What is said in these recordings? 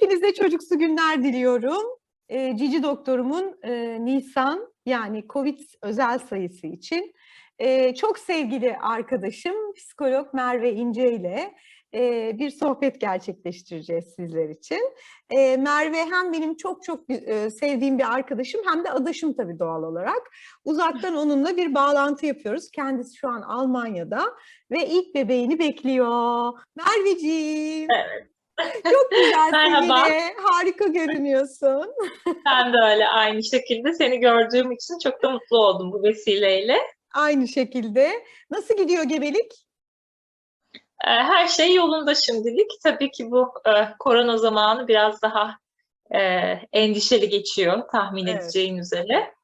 Hepinize çocuksu günler diliyorum. Ee, Cici doktorumun e, Nisan yani COVID özel sayısı için e, çok sevgili arkadaşım psikolog Merve İnce ile e, bir sohbet gerçekleştireceğiz sizler için. E, Merve hem benim çok çok e, sevdiğim bir arkadaşım hem de adaşım tabii doğal olarak. Uzaktan onunla bir bağlantı yapıyoruz. Kendisi şu an Almanya'da ve ilk bebeğini bekliyor. Merveciğim. Evet. Çok güzel Merhaba. sevgili, harika görünüyorsun. Ben de öyle aynı şekilde seni gördüğüm için çok da mutlu oldum bu vesileyle. Aynı şekilde. Nasıl gidiyor gebelik? Ee, Her şey yolunda şimdilik. Tabii ki bu e, korona zamanı biraz daha e, endişeli geçiyor tahmin Evet. edeceğin üzere.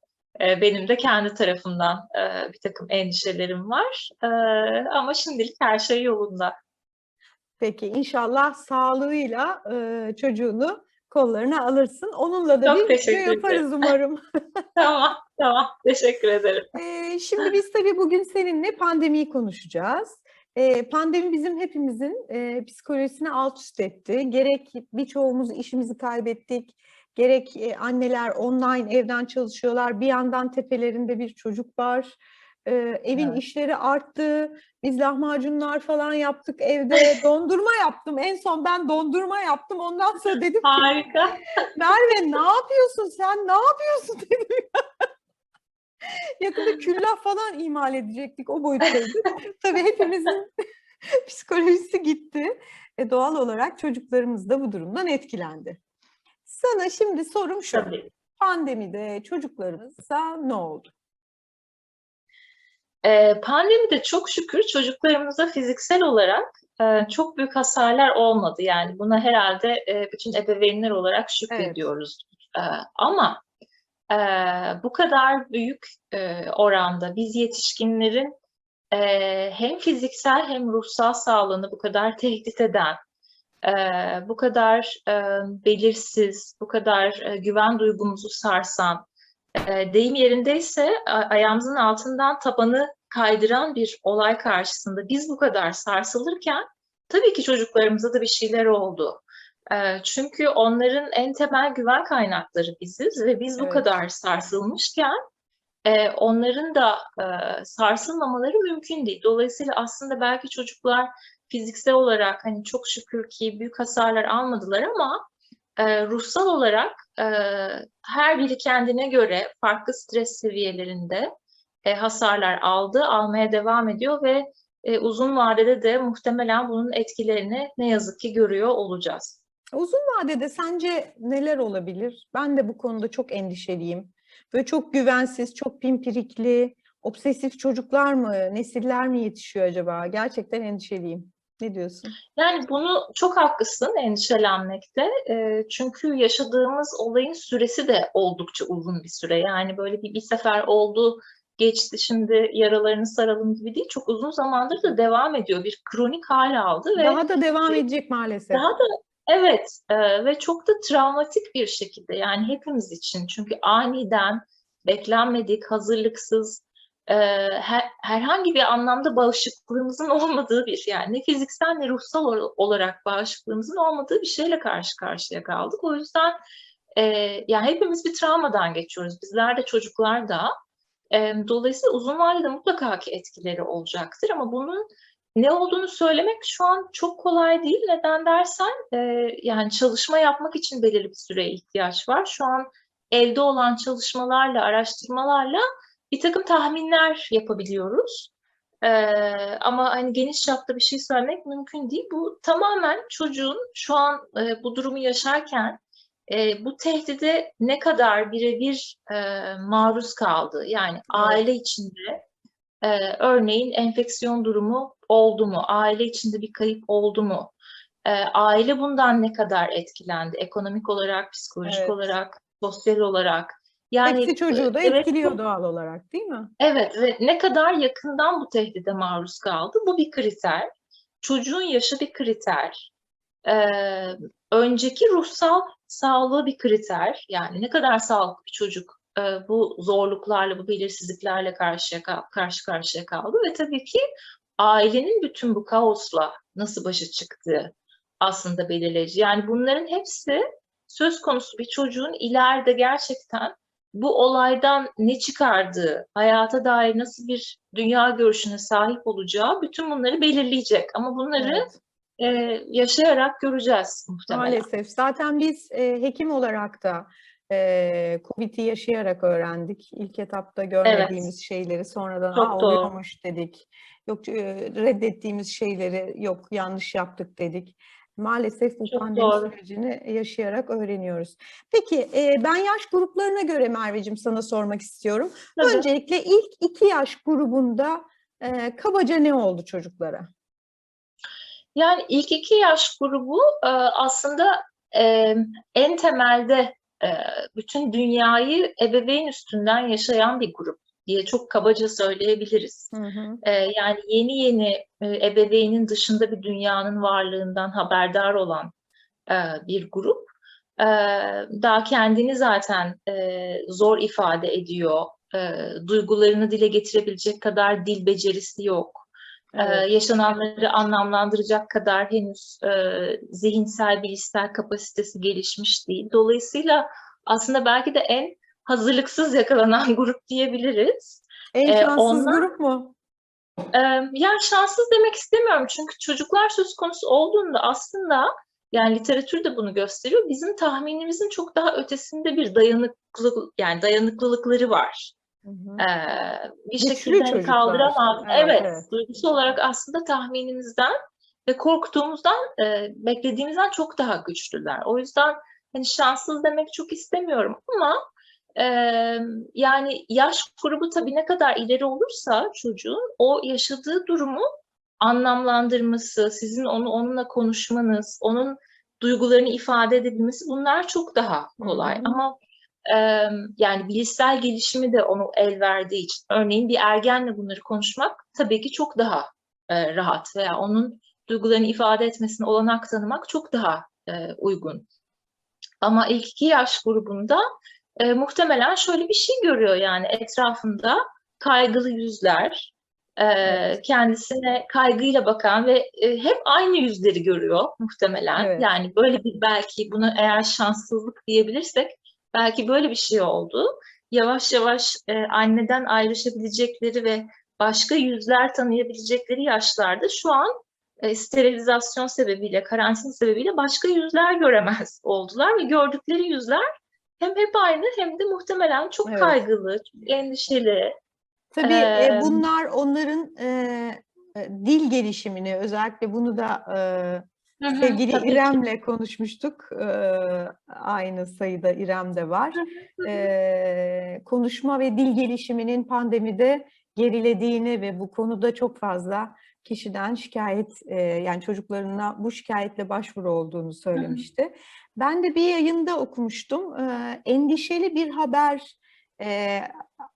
E, Benim de kendi tarafımdan bir takım endişelerim var. Ama şimdilik her şey yolunda. Peki inşallah sağlığıyla çocuğunu kollarına alırsın. Onunla da Çok bir video ederim. yaparız umarım. Tamam, tamam. Teşekkür ederim. E, şimdi biz tabii bugün seninle pandemiyi konuşacağız. Pandemi bizim hepimizin psikolojisini alt üst etti. Gerek birçoğumuz işimizi kaybettik, gerek anneler online evden çalışıyorlar. Bir yandan tepelerinde bir çocuk var. Evin Evet. işleri arttı. Biz lahmacunlar falan yaptık evde. Dondurma yaptım. En son ben dondurma yaptım. Ondan sonra dedim ki Harika. Merve ne yapıyorsun sen? Ne yapıyorsun dedim. Yakında küllah falan imal edecektik. O boyuttaydık. Tabii hepimizin psikolojisi gitti. E, doğal olarak çocuklarımız da bu durumdan etkilendi. Sana şimdi sorum şu. Tabii. Pandemide çocuklarımıza ne oldu? Ee, Pandemide çok şükür çocuklarımıza fiziksel olarak e, çok büyük hasarlar olmadı. Yani buna herhalde e, bütün ebeveynler olarak şükrediyoruz. Ee, Ama e, bu kadar büyük e, oranda biz yetişkinlerin e, hem fiziksel hem ruhsal sağlığını bu kadar tehdit eden, e, bu kadar e, belirsiz, bu kadar e, güven duygumuzu sarsan, e, deyim yerindeyse ayağımızın altından tabanı kaydıran bir olay karşısında biz bu kadar sarsılırken tabii ki çocuklarımıza da bir şeyler oldu. E, çünkü onların en temel güven kaynakları biziz ve biz bu Evet. kadar sarsılmışken e, onların da e, sarsılmamaları mümkün değil. Dolayısıyla aslında belki çocuklar fiziksel olarak hani çok şükür ki büyük hasarlar almadılar ama e, ruhsal olarak her biri kendine göre farklı stres seviyelerinde hasarlar aldı, almaya devam ediyor ve uzun vadede de muhtemelen bunun etkilerini ne yazık ki görüyor olacağız. Uzun vadede sence neler olabilir? Ben de bu konuda çok endişeliyim. Böyle çok güvensiz, çok pimpirikli, obsesif çocuklar mı, nesiller mi yetişiyor acaba? Gerçekten endişeliyim. Ne diyorsun? Yani bunu çok haklısın endişelenmekte. E, çünkü yaşadığımız olayın süresi de oldukça uzun bir süre. Yani böyle bir, bir sefer oldu, geçti şimdi yaralarını saralım gibi değil. Çok uzun zamandır da devam ediyor. Bir kronik hal aldı ve Daha da devam edecek maalesef. daha da evet e, ve çok da travmatik bir şekilde yani hepimiz için. Çünkü aniden, beklenmedik, hazırlıksız, e, her- herhangi bir anlamda bağışıklığımızın olmadığı bir yani ne fiziksel ne ruhsal ol- olarak bağışıklığımızın olmadığı bir şeyle karşı karşıya kaldık. O yüzden e, yani hepimiz bir travmadan geçiyoruz. Bizler de çocuklar da. E, dolayısıyla uzun vadede mutlaka ki etkileri olacaktır ama bunun ne olduğunu söylemek şu an çok kolay değil. Neden dersen e, yani çalışma yapmak için belirli bir süreye ihtiyaç var. Şu an elde olan çalışmalarla, araştırmalarla bir takım tahminler yapabiliyoruz. E, ama hani geniş çapta bir şey söylemek mümkün değil. Bu tamamen çocuğun şu an e, bu durumu yaşarken e, bu tehdide ne kadar birebir e, maruz kaldı. Yani aile içinde ee, örneğin enfeksiyon durumu oldu mu? Aile içinde bir kayıp oldu mu? Ee, aile bundan ne kadar etkilendi? Ekonomik olarak, psikolojik Evet. olarak, sosyal olarak. Yani Hepsi çocuğu da evet, etkiliyor doğal olarak değil mi? Evet ve ne kadar yakından bu tehdide maruz kaldı? Bu bir kriter. Çocuğun yaşı bir kriter. Ee, önceki ruhsal sağlığı bir kriter. Yani ne kadar sağlıklı bir çocuk e, bu zorluklarla, bu belirsizliklerle karşıya karşı karşıya kaldı ve tabii ki ailenin bütün bu kaosla nasıl başa çıktığı aslında belirleyici. Yani bunların hepsi söz konusu bir çocuğun ileride gerçekten bu olaydan ne çıkardığı, hayata dair nasıl bir dünya görüşüne sahip olacağı bütün bunları belirleyecek. Ama bunları Evet. e, yaşayarak göreceğiz muhtemelen. Maalesef. Zaten biz e, hekim olarak da e, COVID'i yaşayarak öğrendik. İlk etapta görmediğimiz şeyleri sonradan Çok oluyormuş dedik. Yok reddettiğimiz şeyleri yok yanlış yaptık dedik. Maalesef bu Çok pandemi doğru. sürecini yaşayarak öğreniyoruz. Peki e, ben yaş gruplarına göre Merveciğim sana sormak istiyorum. Tabii. Öncelikle ilk iki yaş grubunda e, kabaca ne oldu çocuklara? Yani ilk iki yaş grubu e, aslında e, en temelde bütün dünyayı ebeveyn üstünden yaşayan bir grup diye çok kabaca söyleyebiliriz. Hı hı. E, yani yeni yeni e, ebeveynin dışında bir dünyanın varlığından haberdar olan e, bir grup. E, daha kendini zaten e, zor ifade ediyor. E, duygularını dile getirebilecek kadar dil becerisi yok. Ee, Evet. yaşananları anlamlandıracak kadar henüz e, zihinsel, bilişsel kapasitesi gelişmiş değil. Dolayısıyla aslında belki de en hazırlıksız yakalanan grup diyebiliriz. En E, şanssız onlar- grup mu? Ee, yani şanssız demek istemiyorum çünkü çocuklar söz konusu olduğunda aslında yani literatür de bunu gösteriyor. Bizim tahminimizin çok daha ötesinde bir dayanıklı yani dayanıklılıkları var. Hı hı. Ee, bir Güçlü şekilde hani çocuklar. kaldıramaz. Evet, Evet, evet. duygusal olarak aslında tahminimizden ve korktuğumuzdan, e, beklediğimizden çok daha güçlüler. O yüzden hani şanssız demek çok istemiyorum ama e, yani yaş grubu tabii ne kadar ileri olursa çocuğun o yaşadığı durumu anlamlandırması, sizin onu onunla konuşmanız, onun duygularını ifade edebilmesi bunlar çok daha kolay. Hı hı. Ama e, yani bilişsel gelişimi de onu el verdiği için örneğin bir ergenle bunları konuşmak tabii ki çok daha e, rahat veya onun duygularını ifade etmesine olanak tanımak çok daha e, uygun. Ama ilk iki yaş grubunda e, muhtemelen şöyle bir şey görüyor yani etrafında kaygılı yüzler, e, Evet. kendisine kaygıyla bakan ve e, hep aynı yüzleri görüyor muhtemelen. Evet. Yani böyle bir belki bunu eğer şanssızlık diyebilirsek belki böyle bir şey oldu. Yavaş yavaş e, anneden ayrışabilecekleri ve başka yüzler tanıyabilecekleri yaşlarda şu an e, sterilizasyon sebebiyle, karantin sebebiyle başka yüzler göremez oldular ve gördükleri yüzler hem hep aynı hem de muhtemelen çok Evet. kaygılı, çok endişeli. Tabii e, Eee, bunlar onların e, e, dil gelişimini özellikle bunu da e, Hı sevgili. İrem'le konuşmuştuk. E, aynı sayıda İrem de var. Hı hı, hı hı. E, konuşma ve dil gelişiminin pandemide gerilediğini ve bu konuda çok fazla kişiden şikayet e, yani çocuklarına bu şikayetle başvuru olduğunu söylemişti. Ben de bir yayında okumuştum. E, endişeli bir haber e,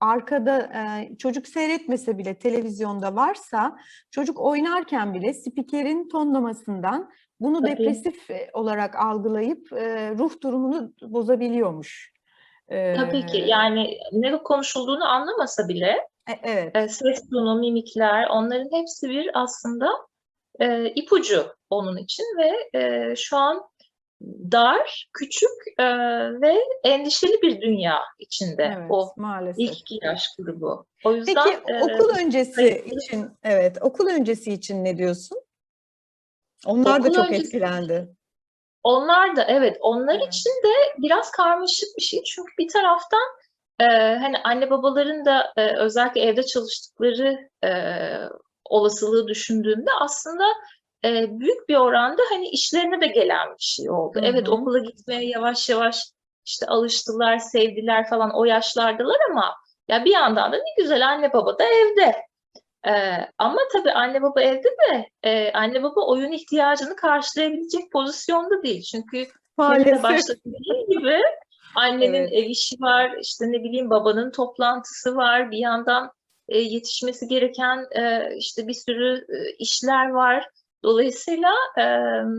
arkada e, çocuk seyretmese bile televizyonda varsa çocuk oynarken bile spikerin tonlamasından bunu Tabii. depresif e, olarak algılayıp e, ruh durumunu bozabiliyormuş. Tabii ki yani ne konuşulduğunu anlamasa bile e- evet. e, ses tonu, mimikler onların hepsi bir aslında e, ipucu onun için ve e, şu an dar, küçük e, ve endişeli bir dünya içinde Evet, o maalesef. ilk iki yaş grubu. O yüzden Peki e, okul öncesi hayırlı. için evet okul öncesi için ne diyorsun? Onlar da çok öncesi- etkilendi. Onlar da evet onlar Evet. için de biraz karmaşık bir şey. Çünkü bir taraftan e, hani anne babaların da e, özellikle evde çalıştıkları e, olasılığı düşündüğümde aslında e, büyük bir oranda hani işlerine de gelen bir şey oldu. Hı Evet okula gitmeye yavaş yavaş işte alıştılar, sevdiler falan o yaşlardalar ama ya bir yandan da ne güzel anne baba da evde. Ee, ama tabii anne baba evde de e, anne baba oyun ihtiyacını karşılayabilecek pozisyonda değil. Çünkü Maalesef. gibi annenin Evet. ev işi var, işte ne bileyim babanın toplantısı var, bir yandan e, yetişmesi gereken e, işte bir sürü e, işler var. Dolayısıyla e,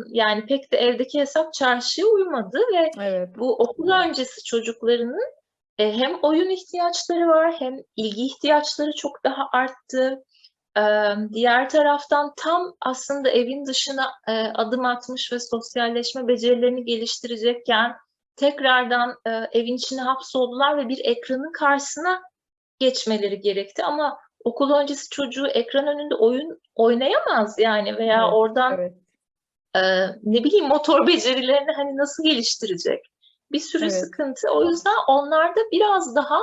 yani pek de evdeki hesap çarşıya uymadı ve Evet. bu okul öncesi çocuklarının e, hem oyun ihtiyaçları var hem ilgi ihtiyaçları çok daha arttı. E, diğer taraftan tam aslında evin dışına e, adım atmış ve sosyalleşme becerilerini geliştirecekken tekrardan e, evin içine hapsoldular ve bir ekranın karşısına geçmeleri gerekti. Ama okul öncesi çocuğu ekran önünde oyun oynayamaz yani veya Evet, oradan Evet. e, ne bileyim motor becerilerini hani nasıl geliştirecek? Bir sürü Evet. sıkıntı. O yüzden onlarda biraz daha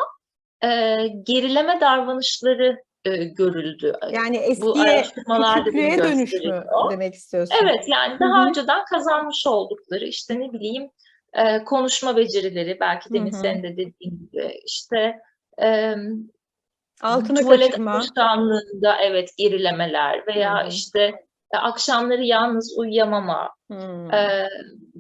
e, gerileme davranışları e, görüldü. Yani eskiye, küçüklüğe dönüş mü demek istiyorsun? Evet yani daha Hı hı. önceden kazanmış oldukları işte ne bileyim e, konuşma becerileri belki demin senin de dediğin gibi işte e, Altına tuvalet kaçırma. alışkanlığında evet gerilemeler veya hı. işte akşamları yalnız uyuyamama Hmm. e,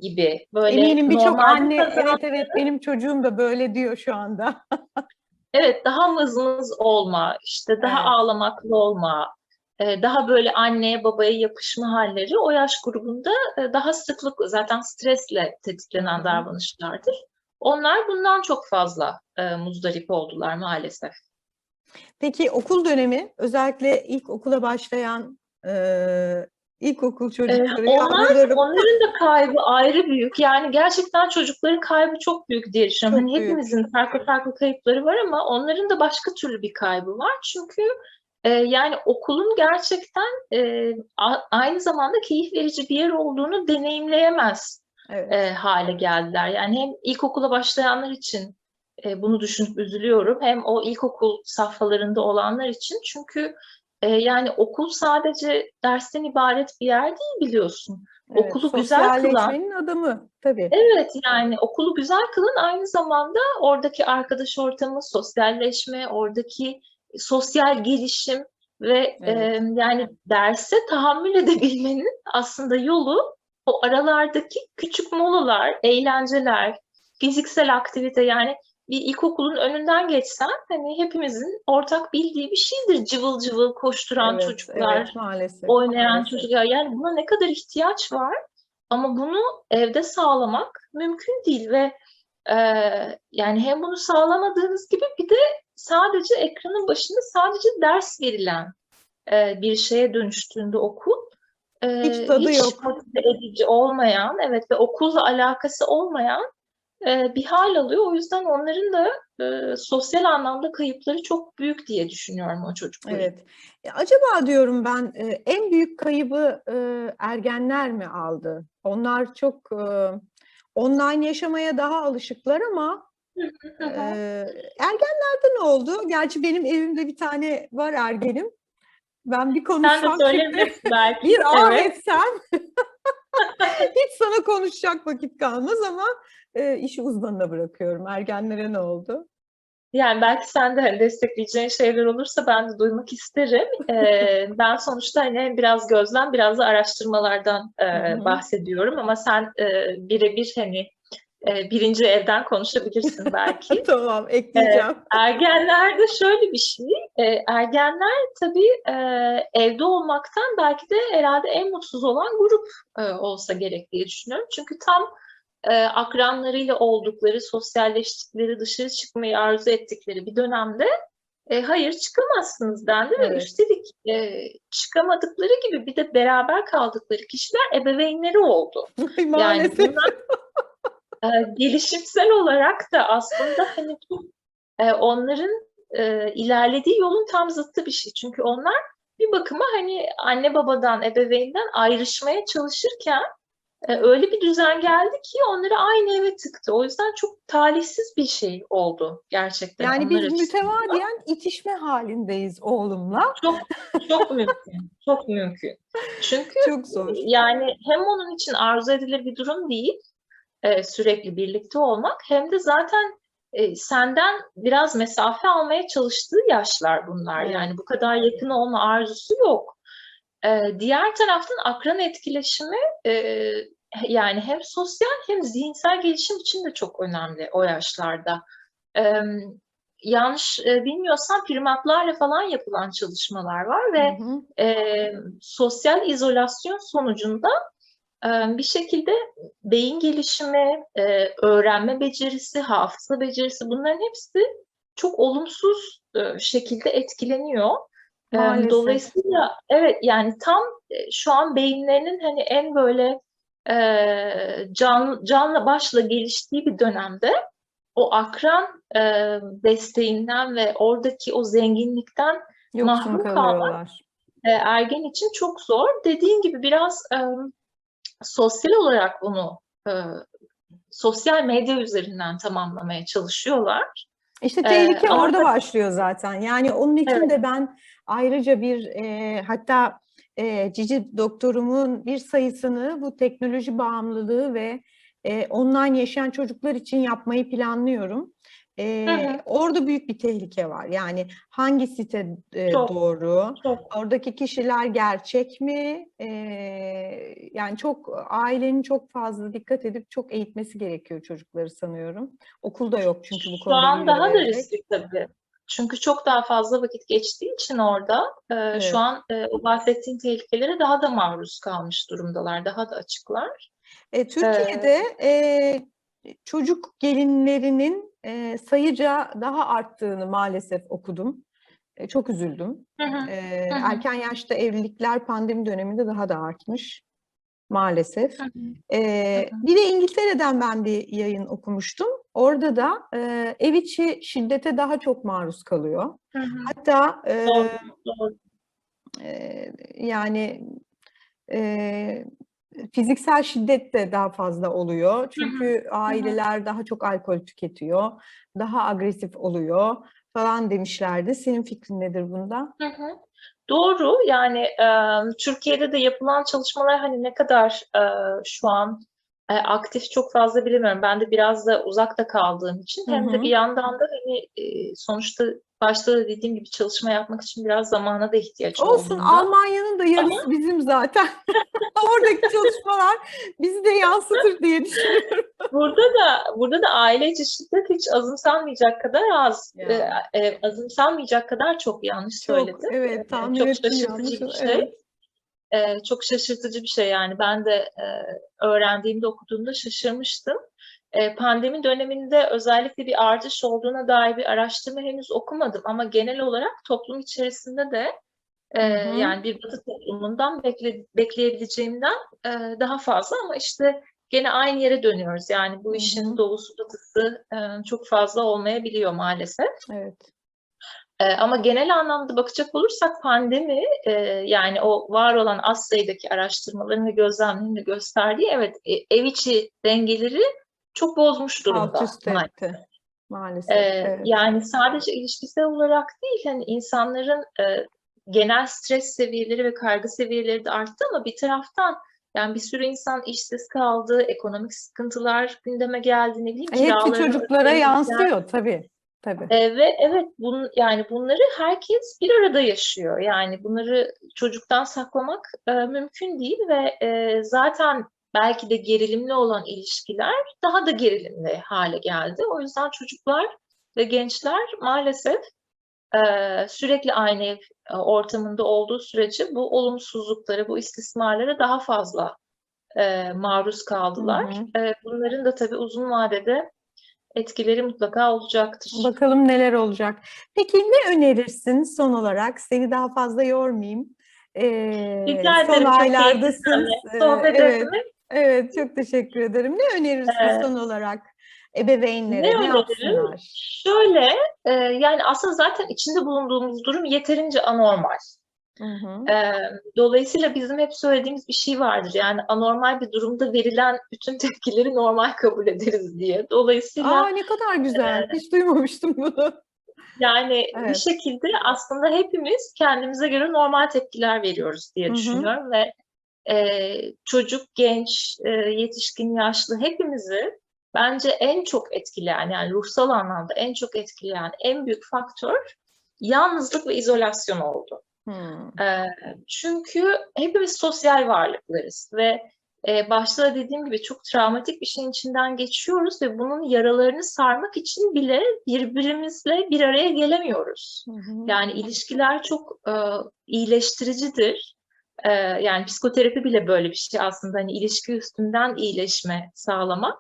gibi böyle Eminim birçok anne evet evet benim çocuğum da böyle diyor şu anda. evet daha mızmız olma işte daha Evet. ağlamaklı olma e, daha böyle anneye babaya yapışma halleri o yaş grubunda e, daha sıklıkla zaten stresle tetiklenen davranışlardır. Onlar bundan çok fazla e, muzdarip oldular maalesef. Peki okul dönemi özellikle ilk okula başlayan e, ilkokul Ee, çocukları onlar, yavrularım onların da kaybı ayrı büyük. Yani gerçekten çocukların kaybı çok büyük diye düşünüyorum. Çok Hani büyük. hepimizin farklı farklı kayıpları var ama onların da başka türlü bir kaybı var. Çünkü e, yani okulun gerçekten e, a- aynı zamanda keyif verici bir yer olduğunu deneyimleyemez evet. e, hale geldiler. Yani hem ilkokula başlayanlar için e, bunu düşünüp üzülüyorum. Hem o ilkokul safhalarında olanlar için. Çünkü e, yani okul sadece dersten ibaret bir yer değil biliyorsun. evet. okulu güzel kılan- adımı tabii. Evet yani okulu güzel kılan aynı zamanda oradaki arkadaş ortamı, sosyalleşme, oradaki sosyal gelişim ve Evet. e, yani derse tahammül edebilmenin aslında yolu o aralardaki küçük molalar, eğlenceler, fiziksel aktivite yani bir ilkokulun önünden geçsen hani hepimizin ortak bildiği bir şeydir. Cıvıl cıvıl koşturan Evet, çocuklar, evet, maalesef. oynayan maalesef. çocuklar. Yani buna ne kadar ihtiyaç var ama bunu evde sağlamak mümkün değil ve e, yani hem bunu sağlamadığınız gibi bir de sadece ekranın başında sadece ders verilen e, bir şeye dönüştüğünde okul Hiç tadı yok. motive edici olmayan evet ve okulla alakası olmayan e, bir hal alıyor. O yüzden onların da e, sosyal anlamda kayıpları çok büyük diye düşünüyorum o çocukların. Evet. E, acaba diyorum ben e, en büyük kaybı e, ergenler mi aldı? Onlar çok e, online yaşamaya daha alışıklar ama Hı hı. e, ergenlerde ne oldu? Gerçi benim evimde bir tane var ergenim. Ben bir Sen konuşsam şimdi söyleyebilirsin belki. bir ah Evet. etsem hiç sana konuşacak vakit kalmaz ama e, işi uzmanına bırakıyorum. Ergenlere ne oldu? Yani belki sen de hani destekleyeceğin şeyler olursa ben de duymak isterim. Ee, ben sonuçta hani biraz gözlem, biraz da araştırmalardan e, bahsediyorum ama sen e, birebir hani e, birinci evden konuşabilirsin belki. tamam, ekleyeceğim. Ergenlerde şöyle bir şey, e, ergenler tabii e, evde olmaktan belki de herhalde en mutsuz olan grup e, olsa gerek diye düşünüyorum. Çünkü tam e, akranlarıyla oldukları, sosyalleştikleri, dışarı çıkmayı arzu ettikleri bir dönemde e, hayır çıkamazsınız dendi ve Evet. üstelik e, çıkamadıkları gibi bir de beraber kaldıkları kişiler ebeveynleri oldu. Yani bunlar e, gelişimsel olarak da aslında hani e, onların e, ilerlediği yolun tam zıttı bir şey. Çünkü onlar bir bakıma hani anne babadan, ebeveynden ayrışmaya çalışırken öyle bir düzen geldi ki onları aynı eve tıktı. O yüzden çok talihsiz bir şey oldu gerçekten Yani biz açısından. mütemadiyen itişme halindeyiz oğlumla. Çok çok mümkün. Çok mümkün. Çünkü Çok zor. yani hem onun için arzu edilir bir durum değil e, sürekli birlikte olmak hem de zaten e, senden biraz mesafe almaya çalıştığı yaşlar bunlar. Yani bu kadar yakın olma arzusu yok. E, diğer taraftan akran etkileşimi e, yani hem sosyal hem zihinsel gelişim için de çok önemli o yaşlarda. E, yanlış e, bilmiyorsam primatlarla falan yapılan çalışmalar var ve Hı hı. e, sosyal izolasyon sonucunda e, bir şekilde beyin gelişimi, e, öğrenme becerisi, hafıza becerisi bunların hepsi çok olumsuz e, şekilde etkileniyor. Maalesef. Dolayısıyla evet yani tam e, şu an beyinlerinin hani en böyle e, can, canla başla geliştiği bir dönemde o akran e, desteğinden ve oradaki o zenginlikten Yoksun Mahrum kalmak. e, ergen için çok zor. Dediğin gibi biraz e, sosyal olarak bunu e, sosyal medya üzerinden tamamlamaya çalışıyorlar. İşte Ee, tehlike ama orada tabii- başlıyor zaten. Yani onun için Evet. de ben ayrıca bir e, hatta e, Cici doktorumun bir sayısını bu teknoloji bağımlılığı ve e, online yaşayan çocuklar için yapmayı planlıyorum. E, Hı hı. Orada büyük bir tehlike var. Yani hangi site e, Çok. doğru? Çok Oradaki kişiler gerçek mi? E, yani çok ailenin çok fazla dikkat edip çok eğitmesi gerekiyor çocukları sanıyorum. Okulda yok çünkü bu Şu konuda an bilgi daha da riskli tabii. Çünkü çok daha fazla vakit geçtiği için orada e, Evet. şu an e, o bahsettiğin tehlikelere daha da maruz kalmış durumdalar, daha da açıklar. E, Türkiye'de e, çocuk gelinlerinin e, sayıca daha arttığını maalesef okudum. E, çok üzüldüm. Hı hı. E, Hı hı. erken yaşta evlilikler pandemi döneminde daha da artmış maalesef. Hı hı. E, Hı hı. bir de İngiltere'den ben bir yayın okumuştum. Orada da e, ev içi şiddete daha çok maruz kalıyor. Hı hı. Hatta e, Doğru, doğru. Eee, yani eee, fiziksel şiddet de daha fazla oluyor. Çünkü aileler daha çok alkol tüketiyor, daha agresif oluyor falan demişlerdi. Senin fikrin nedir bunda? Hı hı. Doğru yani e, Türkiye'de de yapılan çalışmalar hani ne kadar e, şu an e, aktif çok fazla bilemiyorum. Ben de biraz da uzakta kaldığım için Hı hem de hı. bir yandan da hani e, sonuçta başta da dediğim gibi çalışma yapmak için biraz zamana da ihtiyaç Olsun olduğunda. Almanya'nın da yarısı bizim zaten. Oradaki çalışmalar bizi de yansıtır diye düşünüyorum. Burada da burada da aile içi şiddet hiç azımsanmayacak kadar az, Ya. e, e, azımsanmayacak kadar çok yanlış Çok, söyledin. evet E, tahmin çok şaşırtıcı bir şey. Evet. Ee, çok şaşırtıcı bir şey yani ben de e, öğrendiğimde okuduğumda şaşırmıştım. E, pandemi döneminde özellikle bir artış olduğuna dair bir araştırma henüz okumadım ama genel olarak toplum içerisinde de e, yani bir batı toplumundan bekle, bekleyebileceğimden e, daha fazla ama işte gene aynı yere dönüyoruz. Yani bu işin hı. doğusu batısı e, çok fazla olmayabiliyor maalesef. Evet. Ee, ama genel anlamda bakacak olursak pandemi e, yani o var olan az sayıdaki araştırmaların ve gözlemlerin de gösterdiği evet e, ev içi dengeleri çok bozmuş durumda. Alt üst etti. Maalesef. Ee, evet. yani sadece ilişkisel olarak değil hani insanların e, genel stres seviyeleri ve kaygı seviyeleri de arttı ama bir taraftan yani bir sürü insan işsiz kaldı, ekonomik sıkıntılar gündeme geldi, ne bileyim Hepsi kiraların çocuklara yansıyor tabii. Tabii. e, ve evet bun, yani bunları herkes bir arada yaşıyor. Yani bunları çocuktan saklamak e, mümkün değil ve e, zaten belki de gerilimli olan ilişkiler daha da gerilimli hale geldi. O yüzden çocuklar ve gençler maalesef e, sürekli aynı ev e, ortamında olduğu sürece bu olumsuzluklara, bu istismarlara daha fazla e, maruz kaldılar. Hı E, bunların da tabii uzun vadede etkileri mutlaka olacaktır. Bakalım neler olacak. Peki ne önerirsin son olarak? Seni daha fazla yormayayım. Ee, Rica son ederim. Çok aylardasın. sohbet evet, etmek. Evet çok teşekkür ederim. Ne önerirsin Ee, son olarak ebeveynlere? Ne Ne, öneririm? yapsınlar? Şöyle, e, yani aslında zaten içinde bulunduğumuz durum yeterince anormal. Hı hı. E, dolayısıyla bizim hep söylediğimiz bir şey vardır. Yani anormal bir durumda verilen bütün tepkileri normal kabul ederiz diye. Dolayısıyla Aa ne kadar güzel. Hiç duymamıştım bunu. yani bir Evet. şekilde aslında hepimiz kendimize göre normal tepkiler veriyoruz diye Hı hı. düşünüyorum ve e, çocuk, genç, e, yetişkin, yaşlı hepimizi bence en çok etkileyen yani ruhsal anlamda en çok etkileyen en büyük faktör yalnızlık ve izolasyon oldu. Hmm. E, çünkü hepimiz sosyal varlıklarız ve e, başta da dediğim gibi çok travmatik bir şeyin içinden geçiyoruz ve bunun yaralarını sarmak için bile birbirimizle bir araya gelemiyoruz. Hı hı. Yani ilişkiler çok e, iyileştiricidir. Yani psikoterapi bile böyle bir şey aslında hani ilişki üstünden iyileşme sağlamak.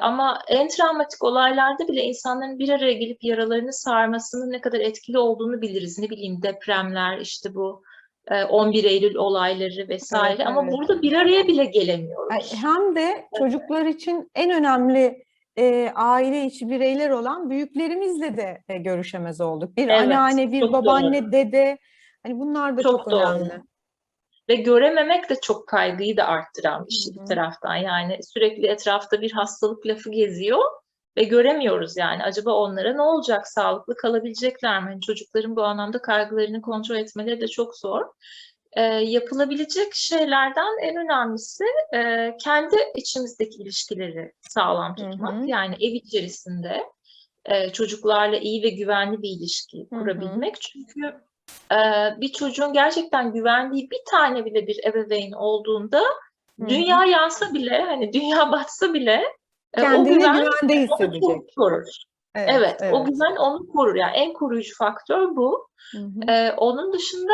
Ama en travmatik olaylarda bile insanların bir araya gelip yaralarını sarmasının ne kadar etkili olduğunu biliriz. Ne bileyim depremler, işte bu e, 11 Eylül olayları vesaire. Evet, Ama evet. burada bir araya bile gelemiyoruz. Hem de çocuklar için en önemli e, aile içi bireyler olan büyüklerimizle de e, görüşemez olduk. Bir Evet, anneanne, bir babaanne, dede. Hani bunlar da çok, Çok doğru. Ve görememek de çok kaygıyı da arttıran bir şey Hı hı. bir taraftan. Yani sürekli etrafta bir hastalık lafı geziyor ve göremiyoruz yani. Acaba onlara ne olacak? Sağlıklı kalabilecekler mi? Hani çocukların bu anlamda kaygılarını kontrol etmeleri de çok zor. Ee, yapılabilecek şeylerden en önemlisi e, kendi içimizdeki ilişkileri sağlam Hı tutmak. hı. Yani ev içerisinde e, çocuklarla iyi ve güvenli bir ilişki Hı hı. kurabilmek. Çünkü e, bir çocuğun gerçekten güvendiği bir tane bile bir ebeveyn olduğunda Hı hı. dünya yansa bile hani dünya batsa bile e, o Kendini güven güvende hissedecek. korur. Evet, Evet, o evet. güven onu korur. Yani en koruyucu faktör bu. Hı hı. E, onun dışında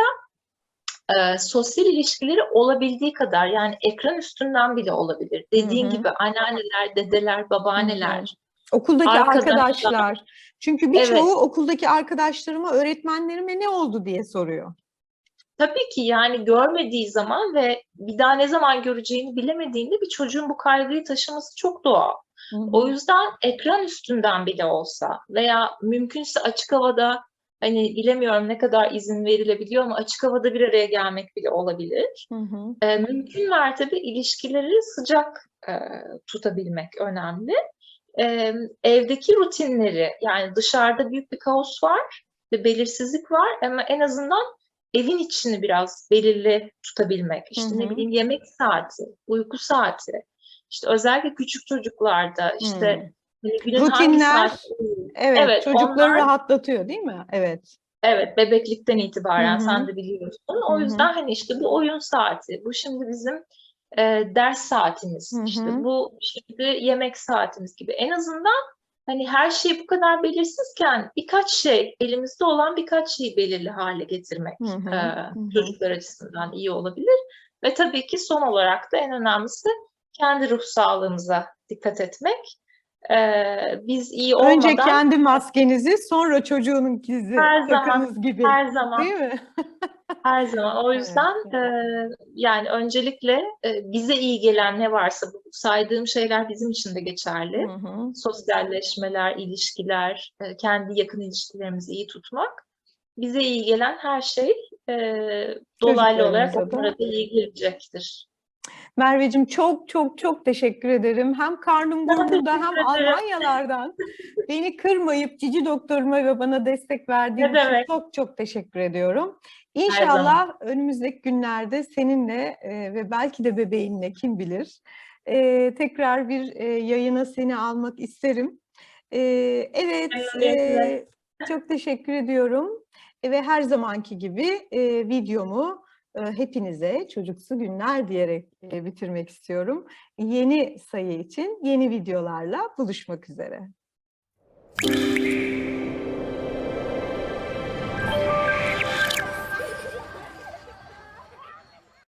e, sosyal ilişkileri olabildiği kadar yani ekran üstünden bile olabilir. Dediğin Hı hı. gibi anneanneler, dedeler, babaanneler, Okuldaki arkadaşlar. arkadaşlar. Çünkü birçoğu Evet. okuldaki arkadaşlarıma, öğretmenlerime ne oldu diye soruyor. Tabii ki yani görmediği zaman ve bir daha ne zaman göreceğini bilemediğinde bir çocuğun bu kaygıyı taşıması çok doğal. Hı hı. O yüzden ekran üstünden bile olsa veya mümkünse açık havada hani bilemiyorum ne kadar izin verilebiliyor ama açık havada bir araya gelmek bile olabilir. Hı hı. E, mümkün mertebe ilişkileri sıcak e, tutabilmek önemli. E, evdeki rutinleri yani dışarıda büyük bir kaos var ve belirsizlik var ama en azından evin içini biraz belirli tutabilmek. İşte Hı ne bileyim yemek saati, uyku saati. İşte özellikle küçük çocuklarda işte hani günün hangi Rutinler? Evet, Evet, çocukları onlar- rahatlatıyor değil mi? Evet. Evet, bebeklikten itibaren Hı hı. sen de biliyorsun. O Hı hı. yüzden hani işte bu oyun saati, bu şimdi bizim e, ders saatimiz, Hı işte bu şimdi yemek saatimiz gibi. En azından hani her şey bu kadar belirsizken birkaç şey, elimizde olan birkaç şeyi belirli hale getirmek Hı hı. e, çocuklar açısından iyi olabilir. Ve tabii ki son olarak da en önemlisi kendi ruh sağlığımıza dikkat etmek. E, biz iyi olmadan Önce kendi maskenizi, sonra çocuğununkizi Her zaman, takınız gibi. her zaman Değil mi? Her zaman. O yüzden evet. eee, yani öncelikle eee, bize iyi gelen ne varsa bu saydığım şeyler bizim için de geçerli. Hı hı. Sosyalleşmeler, ilişkiler, eee, kendi yakın ilişkilerimizi iyi tutmak. Bize iyi gelen her şey eee, dolaylı olarak onlara da iyi gelecektir. Merveciğim çok çok çok teşekkür ederim. Hem karnım burnumda hem. Almanyalardan beni kırmayıp cici doktoruma ve bana destek verdiğin Ne için demek? çok çok teşekkür ediyorum. İnşallah önümüzdeki günlerde seninle e, ve belki de bebeğinle kim bilir e, tekrar bir e, yayına seni almak isterim. E, evet, e, çok teşekkür ediyorum. E, ve her zamanki gibi e, videomu hepinize çocuksu günler diyerek bitirmek istiyorum. Yeni sayı için yeni videolarla buluşmak üzere.